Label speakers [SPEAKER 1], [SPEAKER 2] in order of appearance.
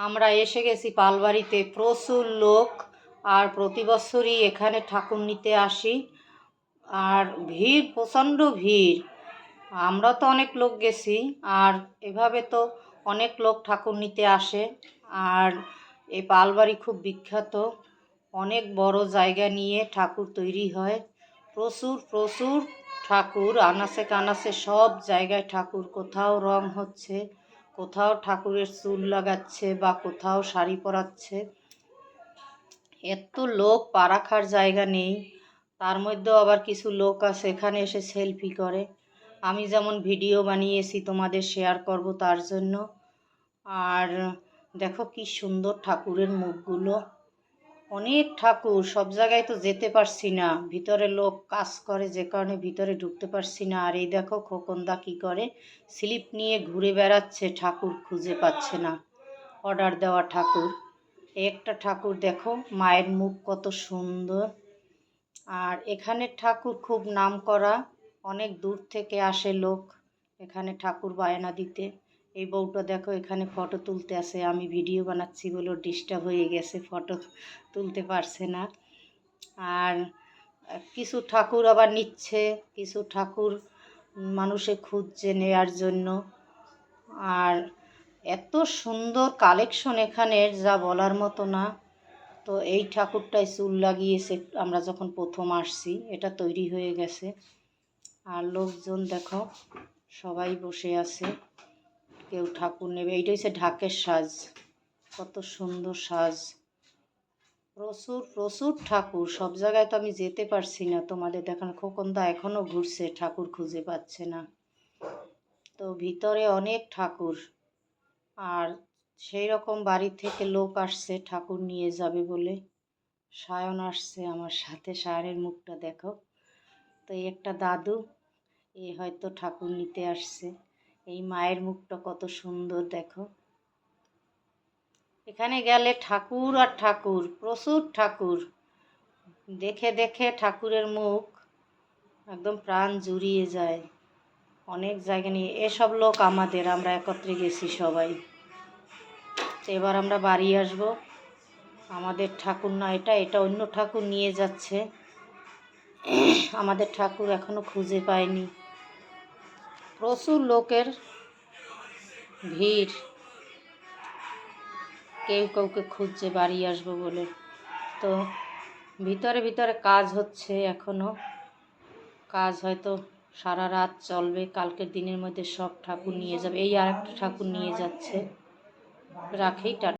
[SPEAKER 1] আমরা এসে গেছি পালবাড়িতে। প্রচুর লোক আর প্রতি বছরই এখানে ঠাকুর নিতে আসি। আর ভিড়, প্রচণ্ড ভিড়। আমরা তো অনেক লোক গেছি আর এভাবে তো অনেক লোক ঠাকুর নিতে আসে। আর এই পালবাড়ি খুব বিখ্যাত। অনেক বড় জায়গা নিয়ে ঠাকুর তৈরি হয়। প্রচুর প্রচুর ঠাকুর, আনাচে কানাচে সব জায়গায় ঠাকুর। কোথাও রং হচ্ছে কোথাও ঠাকুরের চুল লাগাচ্ছে বা কোথাও শাড়ি পরাচ্ছে। এত লোক পা রাখার জায়গা নেই। তার মধ্যেও আবার কিছু লোক আছে এখানে এসে সেলফি করে। আমি যেমন ভিডিও বানিয়েছি, তোমাদের শেয়ার করব তার জন্য। আর দেখো কি সুন্দর ঠাকুরের মুখগুলো। অনেক ঠাকুর, সব জায়গায় তো যেতে পারছি না। ভিতরে লোক কাজ করে, যে কারণে ভিতরে ঢুকতে পারছি না। আর এই দেখো খোকনদা কী করে? স্লিপ নিয়ে ঘুরে বেড়াচ্ছে, ঠাকুর খুঁজে পাচ্ছে না। অর্ডার দেওয়া ঠাকুর। একটা ঠাকুর দেখো, মায়ের মুখ কত সুন্দর। আর এখানে ঠাকুর খুব নাম করা, অনেক দূর থেকে আসে লোক এখানে ঠাকুর বায়না দিতে। এই বউটা দেখো এখানে ফটো তুলতে আসে, আমি ভিডিও বানাচ্ছি বলে ডিস্টার্ব হয়ে গেছে ফটো তুলতে পারছে না। আর কিছু ঠাকুর আবার নিচ্ছে, কিছু ঠাকুর মানুষে খুঁজছে নেয়ার জন্য। আর এত সুন্দর কালেকশন এখানের, যা বলার মতো না। তো এই ঠাকুরটাই চুল লাগিয়েছে, আমরা যখন প্রথম আসছি, এটা তৈরি হয়ে গেছে। আর লোকজন দেখো, সবাই বসে আছে। কেউ ঠাকুর নেবে এইটা হচ্ছে ঢাকের সাজ। কত সুন্দর সাজ। প্রচুর প্রচুর ঠাকুর। সব জায়গায় তো আমি যেতে পারছি না। তোমাদের দেখানো খোকনদা এখনও ঘুরছে, ঠাকুর খুঁজে পাচ্ছে না। তো ভিতরে অনেক ঠাকুর। আর সেই রকম বাড়ি থেকে লোক আসছে, ঠাকুর নিয়ে যাবে বলে। সায়ন আসছে আমার সাথে, সায়নের মুখটা দেখো। তো একটা দাদু, এ হয়তো ঠাকুর নিতে আসছে। এই মায়ের মুখটা কত সুন্দর দেখো। এখানে গেলে ঠাকুর আর ঠাকুর, প্রচুর ঠাকুর। দেখে দেখে ঠাকুরের মুখ একদম প্রাণ জুড়িয়ে যায়। অনেক জায়গা নিয়ে, এসব লোক আমাদের, আমরা একত্রে গেছি সবাই। তো এবার আমরা বাড়ি আসব। আমাদের ঠাকুর না, এটা এটা অন্য ঠাকুর নিয়ে যাচ্ছে। আমাদের ঠাকুর এখনও খুঁজে পায়নি। প্রচুর লোকের ভিড়। কেউ কাউকে খুঁজছে বাড়ি আসব বলে। তো ভিতরে ভিতরে কাজ হচ্ছে এখনও কাজ হয়তো সারা রাত চলবে, কালকের দিনের মধ্যে সব ঠাকুর নিয়ে যাবে। এই আর একটা ঠাকুর নিয়ে যাচ্ছে। রাখেই টা